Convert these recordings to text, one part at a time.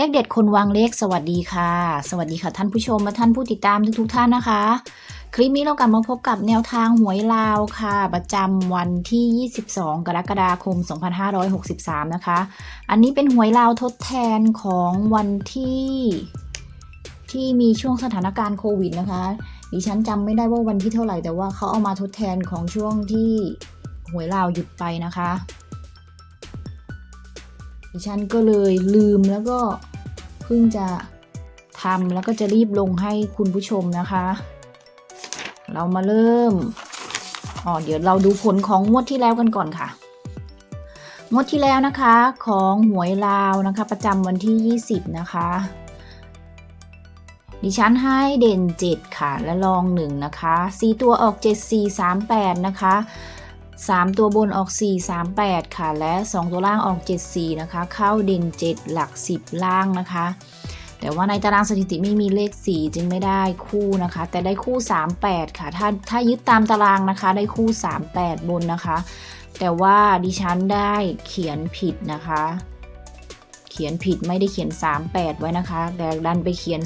เลขเด็ดคนวางเลขสวัสดีค่ะ สวัสดีค่ะท่านผู้ชมและท่านผู้ติดตามทุกๆท่านนะคะ คลิปนี้เรากลับมาพบกับแนวทางหวยลาวค่ะ ประจำวันที่ 22 กรกฎาคม 2563 นะคะ อันนี้เป็นหวยลาวทดแทนของวันที่ที่มีช่วงสถานการณ์โควิดนะคะดิฉันจำไม่ได้ว่าวันที่เท่าไหร่แต่ว่าเขาเอามาทดแทนของช่วงที่หวยลาวหยุดไปนะคะดิฉันก็เลยลืมแล้วก็ พิ่งจะทำแล้วก็จะรีบลงให้คุณผู้ชมนะคะ เรามาเริ่มอ๋อเดี๋ยวเราดูผลของงวดที่แล้วกันก่อนค่ะงวดที่แล้วนะคะของหวยลาวนะคะ ประจำวันที่ 20 นะคะ ดิฉันให้เด่น 7 ค่ะ และลอง 1 นะคะ 4 ตัวออก 7 4 3 8 นะคะ 3 ตัวบนออก 4 3 8 ค่ะ และ 2 ตัวล่างออก 7 4 นะคะ เข้าเด่น 7 หลัก 10 ล่างนะคะ แต่ว่าในตารางสถิติไม่มีเลข 4 จึงไม่ได้คู่นะคะ แต่ได้คู่ 3 8 ค่ะ ถ้าถ้ายึดตามตารางนะคะ ได้คู่ 3 8 บนนะคะ แต่ว่าดิฉันได้เขียนผิดนะคะ เขียนผิดไม่ได้เขียน 38 ไว้นะคะ แต่ดันไปเขียน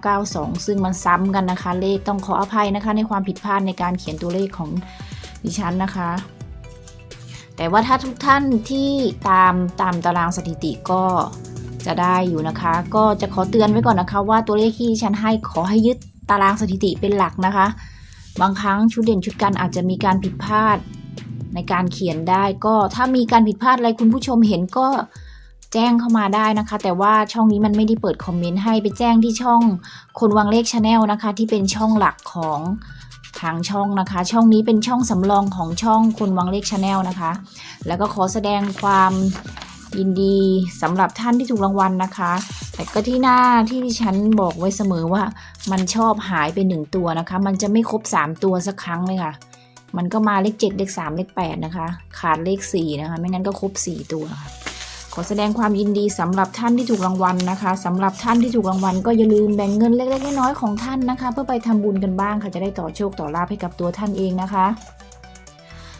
2992 ซึ่งมันซ้ำกันนะคะ เลขต้องขออภัยนะคะ ในความผิดพลาดในการเขียนตัวเลขของ ดิฉันนะคะ แต่ว่าถ้าทุกท่านที่ตามตามตารางสถิติก็จะได้อยู่นะคะ ก็จะขอเตือนไว้ก่อนนะคะ ว่าตัวเลขที่ดิฉันให้ขอให้ยึดตารางสถิติเป็นหลักนะคะ บางครั้งชุดเด่นชุดกันอาจจะมีการผิดพลาดในการเขียนได้ก็ถ้ามีการผิดพลาดอะไรคุณผู้ชมเห็นก็แจ้งเข้ามาได้นะคะ แต่ว่าช่องนี้มันไม่ได้เปิดคอมเมนต์ให้ไปแจ้งที่ช่องคนวางเลขชาแนลนะคะ ที่เป็นช่องหลักของ ทางช่องนะคะ ช่องนี้เป็นช่องสำรองของช่องคนวางเลขชาแนลนะคะ แล้วก็ขอแสดงความยินดีสำหรับท่านที่ถูกรางวัลนะคะ แต่ก็ที่หน้าที่ดิฉันบอกไว้เสมอว่ามันชอบหายไปหนึ่งตัวนะคะ มันจะไม่ครบ 3 ตัวสักครั้งเลยค่ะ มันก็มาเลข 7 เลข 3 เลข 8 นะคะ ขาดเลข 4 นะคะ ไม่งั้นก็ครบ 4 ตัวค่ะ ขอแสดงความยินดีสำหรับท่านที่ถูกรางวัลนะคะสำหรับท่านที่ถูกรางวัลก็อย่าลืมแบ่งเงินเล็กๆน้อยๆของท่านนะคะ เพื่อไปทำบุญกันบ้างค่ะจะได้ต่อโชคต่อลาภให้กับตัวท่านเองนะคะ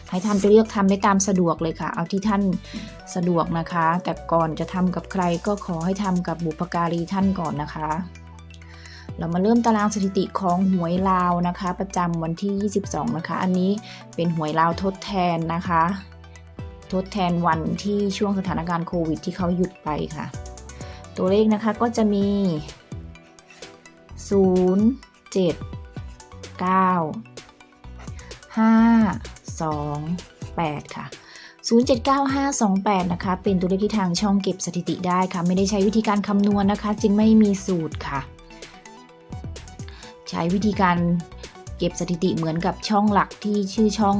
ให้ท่านไปเลือกทำได้ตามสะดวกเลยค่ะ เอาที่ท่านสะดวกนะคะ แต่ก่อนจะทำกับใครก็ขอให้ทำกับบุปการีท่านก่อนนะคะ เรามาเริ่มตารางสถิติของหวยลาวนะคะ ประจำวันที่ 22 นะคะ อันนี้เป็นหวยลาวทดแทนนะคะ ทดแทนวันที่ช่วงสถานการณ์โควิด ที่เขาหยุดไปค่ะ ตัวเลขนะคะก็จะมี 0 7 9 5 2 8 ค่ะ 079528 นะคะ เป็นตัวเลขที่ทางช่องเก็บสถิติได้ค่ะ ไม่ได้ใช้วิธีการคำนวณนะคะ จึงไม่มีสูตรค่ะ ใช้วิธีการเก็บสถิติเหมือนกับช่องหลักที่ชื่อช่อง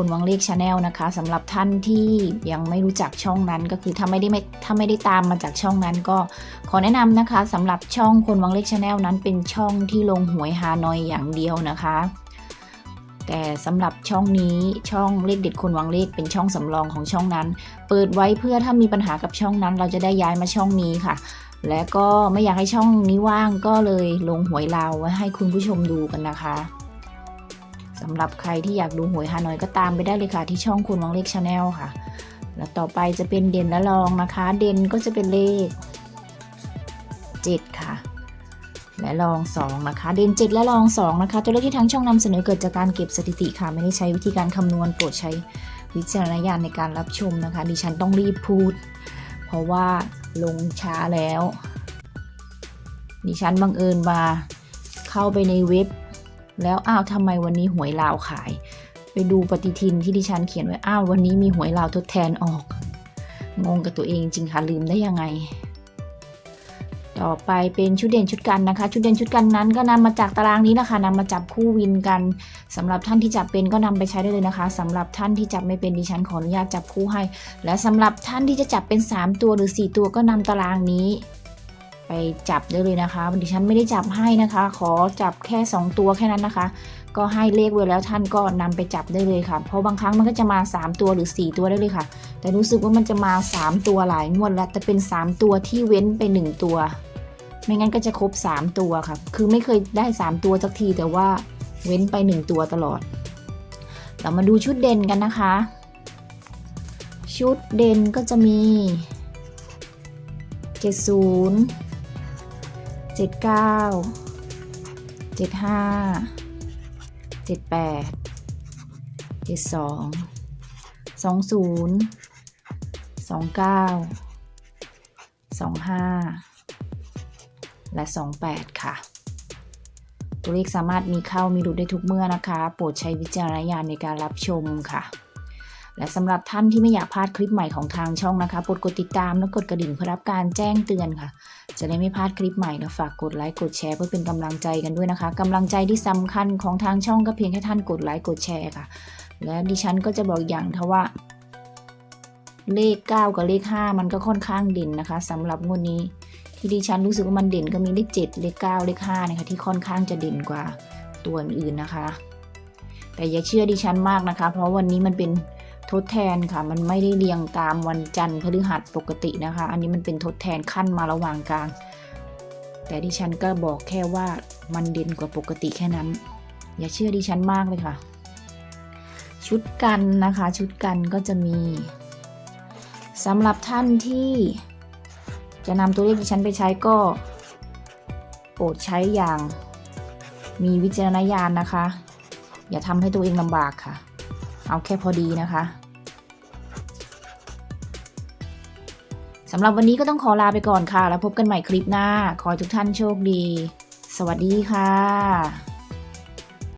คนวังเลขชาแนลนะคะสำหรับท่านที่ยังไม่รู้จักช่องนั้นก็คือถ้าไม่ได้ไม่ถ้าไม่ได้ตามมาจากช่องนั้นก็ขอแนะนำนะคะสำหรับช่องคนวังเลขชาแนลนั้นเป็นช่องที่ลงหวยฮานอยอย่างเดียวนะคะ แต่สำหรับช่องนี้ช่องเลขเด็ดคนวังเลขเป็นช่องสำรองของช่องนั้น เปิดไว้เพื่อถ้ามีปัญหากับช่องนั้น เราจะได้ย้ายมาช่องนี้ค่ะและก็ไม่อยากให้ช่องนี้ว่างก็เลยลงหวยลาวไว้ให้คุณผู้ชมดูกันนะคะ สำหรับใครที่อยากดูหวยฮานอยก็ตามไปได้เลยค่ะ ที่ช่องคุณวังเลขชาแนลค่ะ แล้วต่อไปจะเป็นเด่นและรองนะคะ เด่นก็จะเป็นเลข 7 ค่ะ และรอง 2 นะคะ เด่น 7 และรอง 2 นะคะ ตัวเลขที่ทางช่องนำเสนอเกิดจากการเก็บสถิติค่ะ ไม่ได้ใช้วิธีการคำนวณโปรดใช้วิจารณญาณในการรับชมนะคะ ดิฉันต้องรีบพูด เพราะว่าลงช้าแล้ว ดิฉันบังเอิญมาเข้าไปในเว็บ แล้วอ้าวทำไมวันนี้หวยลาวขาย ไปดูปฏิทินที่ดิฉันเขียนไว้อ้าววันนี้มีหวยลาวทดแทนออก งงกับตัวเองจริงค่ะลืมได้ยังไง ต่อไปเป็นชุดเด่นชุดกันนะคะ ชุดเด่นชุดกันนั้นก็นำมาจากตารางนี้นะคะนำมาจับคู่วินกันสำหรับท่านที่จับเป็นก็นำไปใช้ได้เลยนะคะสำหรับท่านที่จับไม่เป็นดิฉันขออนุญาตจับคู่ให้ และสำหรับท่านที่จะจับเป็น 3 ตัวหรือ 4 ตัวก็นำตารางนี้ ไปจับได้เลยนะคะดิฉันไม่ได้จับให้นะคะ ขอจับแค่ 2 ตัวแค่นั้นนะคะ ก็ให้เลขไว้แล้วท่านก็นำไปจับได้เลยค่ะ เพราะบางครั้งมันก็จะมา 3 ตัวหรือ 4 ตัวได้เลยค่ะ แต่รู้สึกว่ามันจะมา 3 ตัวหลายงวดแล้วแต่เป็น 3 ตัวที่เว้นไป 1 ตัว ไม่งั้นก็จะครบ 3 ตัวค่ะ คือไม่เคยได้ 3 ตัวสักทีแต่ว่าเว้นไป 1 ตัวตลอด เรามาดูชุดเด่นกันนะคะ ชุดเด่นก็จะมีเจ็ดศูนย์ เจ็ดเก้าเจ็ดห้าเจ็ดแปดเจ็ดสองสองศูนย์สองเก้าสองห้าและสองแปดค่ะ ตัวเลขสามารถมีเข้ามีหลุดได้ทุกเมื่อนะคะ โปรดใช้วิจารณญาณในการรับชมค่ะ และสำหรับท่านที่ไม่อยากพลาดคลิปใหม่ของทางช่องนะคะ โปรดกดติดตามและกดกระดิ่งเพื่อรับการแจ้งเตือนค่ะ จะได้ไม่พลาดคลิปใหม่นะฝากกดไลค์กดแชร์เพื่อเป็นกำลังใจกันด้วยนะคะกำลังใจที่สำคัญของทางช่องก็เพียงแค่ท่านกดไลค์กดแชร์ค่ะ และดิฉันก็จะบอกอย่างค่ะว่า เลข 9 กับเลข 5 มันก็ค่อนข้างเด่นนะคะสำหรับงวดนี้ ที่ดิฉันรู้สึกว่ามันเด่นก็มีเลข 7 เลข 9 เลข5เนี่ยค่ะที่ค่อนข้างจะเด่นกว่าตัวอื่นนะคะ แต่อย่าเชื่อดิฉันมากนะคะ เพราะวันนี้มันเป็น ทดแทนค่ะ มันไม่ได้เรียงตามวันจันทร์พฤหัสปกตินะคะ อันนี้มันเป็นทดแทนขั้นมาระหว่างกลาง แต่ดิฉันก็บอกแค่ว่ามันเด่นกว่าปกติแค่นั้น อย่าเชื่อดิฉันมากเลยค่ะ ชุดกันนะคะ ชุดกันก็จะมีสำหรับท่านที่จะนำตัวเลขดิฉันไปใช้ก็โปรดใช้อย่างมีวิจารณญาณนะคะ อย่าทำให้ตัวเองลำบากค่ะ เอาแค่พอดีนะคะสำหรับวันนี้ก็ต้องขอลาไปก่อนค่ะ แล้วพบกันใหม่คลิปหน้า ขอทุกท่านโชคดี สวัสดีค่ะ